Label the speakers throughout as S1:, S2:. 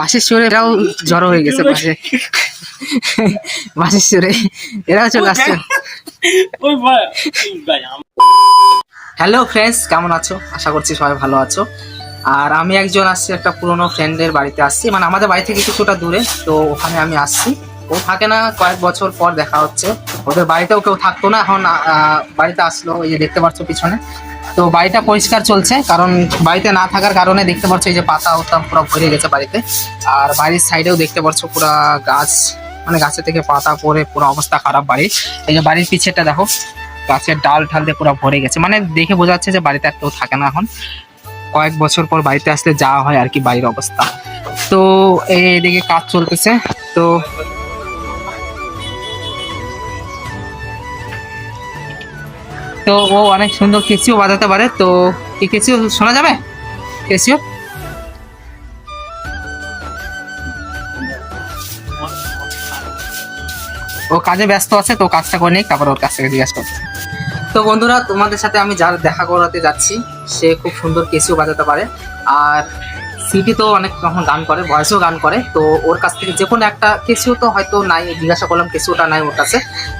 S1: বাসের সুরে এরাও জড়ো হয়ে গেছে বাসে বাসের সুরে এরাও চলে আসছে। হ্যালো ফ্রেন্ডস কেমন আছো? আশা করছি সবাই ভালো আছো। আর আমি একজন আসছি একটা পুরনো ফ্রেন্ডের বাড়িতে আসছি। মানে আমাদের বাড়ি থেকে কিছুটা দূরে তো ওখানে আমি আসছি। ও থাকে না, কয়েক বছর পর দেখা হচ্ছে। ওদের বাড়িতেও কেউ থাকতো না, এখন বাড়িতে আসলো, এই যে দেখতে পাচ্ছ পিছনে। তো বাড়িটা পরিষ্কার চলছে, কারণ বাড়িতে না থাকার কারণে দেখতে পাচ্ছ এই যে পাতা ওতা পুরো ভরে গেছে বাড়িতে। আর বাড়ির সাইডেও দেখতে পাচ্ছ পুরো গাছ মানে গাছের থেকে পাতা পড়ে পুরো অবস্থা খারাপ বাড়ির। এই যে বাড়ির পিছেটা দেখো, গাছের ডাল ঠাল দিয়ে পুরো ভরে গেছে। মানে দেখে বোঝা যাচ্ছে যে বাড়িতে আর কেউ থাকে না এখন। কয়েক বছর পর বাড়িতে আসলে যাওয়া হয় আর কি বাড়ির অবস্থা। তো এদিকে কাজ চলতেছে। তো তো ও অনেক সুন্দর কেসিও বাজাতে পারে। তো কি কেসিও শোনা যাবে? কেসিও ও কাজে ব্যস্ত আছে, তো কাজটা করে নিক, তারপর ওর কাছ থেকে জিজ্ঞাসা করতে তো বন্ধুরা, তোমাদের সাথে আমি যার দেখা করাতে যাচ্ছি, সে খুব সুন্দর কেসিও বাজাতে পারে। আর সিটি তো অনেক তখন গান করে ভয়েসও গান করে। তো ওর কাছ থেকে যে কোনো একটা কেসিও তো হয়তো নাই, জিজ্ঞাসা করলাম কেসিওটা নাই ওর কাছে।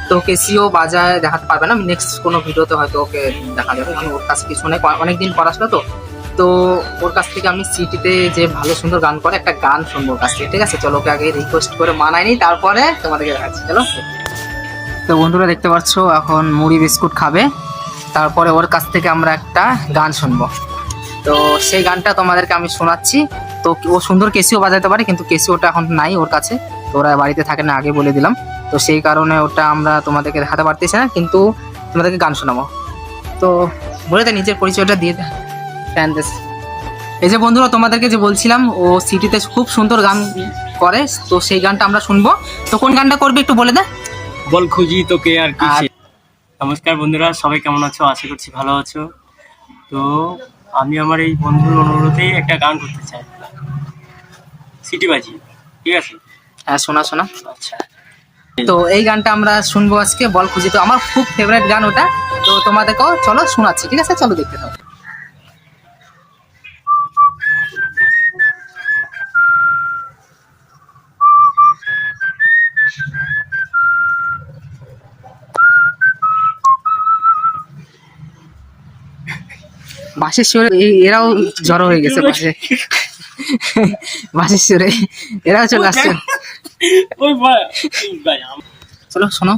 S1: তো কেসিও বাজায় দেখাতে পারবে না নেক্সট কোনো ভিডিওতে হয়তো ওকে দেখা যাবে। কারণ ওর কাছে কিছু নেই অনেকদিন পড়াশোনা তো। তো ওর কাছ থেকে আমি সিটিতে যে ভালো সুন্দর গান করে, একটা গান শুনব ওর কাছ থেকে, ঠিক আছে? চলো ওকে আগে রিকোয়েস্ট করে মানাইনি তারপরে তোমাদেরকে দেখাচ্ছি, চলো। তো বন্ধুরা দেখতে পাচ্ছ, এখন মুড়ি বিস্কুট খাবে। তারপরে ওর কাছ থেকে আমরা একটা গান শুনব। তো সেই গানটা তোমাদেরকে আমি শোনাচ্ছি। তো ও সুন্দর কেসিও বাজাতে পারে কিন্তু কেসিওটা এখন নাই ওর কাছে। তো ওরা বাড়িতে থাকে না আগে বলে দিলাম। তো সেই কারণে ওটা আমরা তোমাদেরকে দেখাতে পারতেছি না কিন্তু তোমাদেরকে গান শোনাবো। তো বলে দে নিজের পরিচয়টা দিয়ে দে। এই যে বন্ধুরা তোমাদেরকে যে বলছিলাম ও সিটিতে খুব সুন্দর গান করে তো সেই গানটা আমরা শুনব। তো কোন গানটা করবে একটু বলে দে।
S2: বল খুঁজি তোকে আর কি
S1: আর-
S2: নমস্কার বন্ধুরা সবাই কেমন আছো? আশা করছি ভালো আছো। তো আমি আমার এই বন্ধুর অনুরোধে একটা গান করতে চাই। সিটি বাজি ঠিক আছে?
S1: হ্যাঁ শোনা শোনা।
S2: আচ্ছা।
S1: তো এই গানটা আমরা শুনব আজকে বল খুঁজি। তো আমার খুব ফেভারিট গান ওটা। তো তোমাদেরকেও চলো শোনাচ্ছি ঠিক আছে? চলো দেখতে থাকো। বাসের সুরে এরাও জড়ো হয়ে গেছে বাসে। বাসের সুরে এরাও চলে আসছে। চলো শোনো।